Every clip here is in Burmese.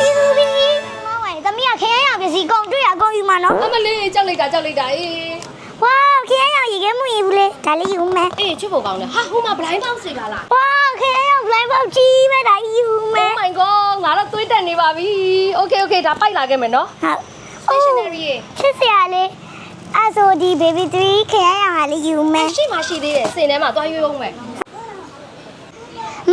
ပြီသူပြီမဝိုင်သမီးကခရမ်းရောင်ပစ္စည်းကုန်တွေ့ရကုန်ယူမှာနော်အမလေးကြောက်လိုက်တာကြောက်လိုက်တာအေးဝေါခရမ်းရောင်ရေခဲမှုရေဘူးလေဒါလေးယူမယ်အေးချွတ်ဖို့ကောင်းတယ်ဟာဟိုမှာ blind box တွေကလား ဝေါခရမ်းရောင် blind box ကြီးပဲဒါယူမ Oh ယ် my god ငါတော့တွေးတက်နေပါပြီ Okay okay ဒါပိုက်လာခဲ့မယ်နော် ဟုတ် stationery ရေချစ်စရာလေးအဆိုဒီ baby tree ခရမ်းရောင်ဟာလေးယူမယ်ရှိမှရှိသေးတယ်စင်ထဲမှာသွားရွေးအောင်မယ်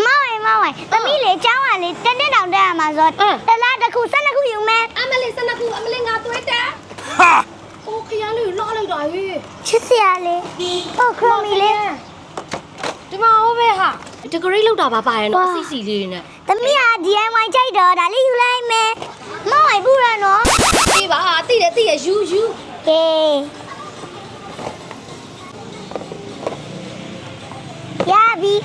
မောင်ရင်မောင်ရင်သမီးလေကျောင်းကလေတစ်နှစ်တောင်တက်ရမှာဆိုတော့တစ်လားတစ်ခု၁၂ခုယူမယ်အမလေးစနကူအမလေးငါသွေးတက်ဟာအိုးခရမ်းလေးလောလိုက်တာဟေးချစ်စရာလေးဟုတ်ခရိုမီလေးဒီမှာဟောပဲဟာဒကရိတ်လောက်တာပါပါရဲ့နော်အစီစီလေးနဲ့သမီးဟာ DIY ကြိုက်တော့ဒါလေးယူလိုက်မယ်မောင်ရင်ပူရနော်အေးပါတိတယ်တိတယ်ယူယူဟေးရပြီ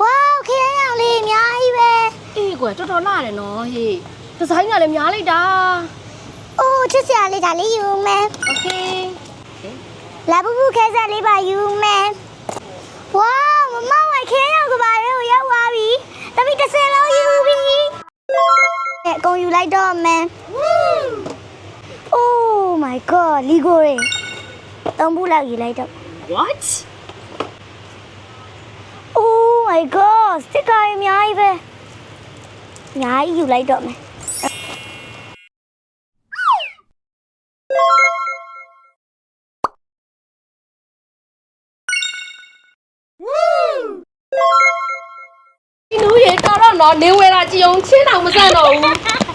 ဝါခရမ်းရောင်လေးအများကြီးပဲ အေး ကွယ်တော်တော်လာတယ်နော်ဟေးဒီဇိုင်းကလည်းများလိုက်တာအိုးချစ်စရာလေးဒါလေးယူမယ် Okay လာပူပူခဲဆက်လေးပါယူမယ်ဝါမမဝိုင်ခဲရောက်ကပါရဲကိုရောက်သွားပြီတမီတစ်စင်လုံးယူပြီအဲအကုန်ယူလိုက်တော့မယ် Oh my god လီကိုရေသုံးဘူးလောက်ယူလိုက်တော့ What Oh my god စတစ်ကာတွေအများကြီးပဲ အများကြီးယူလိုက်တော့မယ်ဒီနူးရေတော်တော့နော်နေဝဲတာကြည်အောင်ချင်းတောင်မဆန့်တော့ဘူး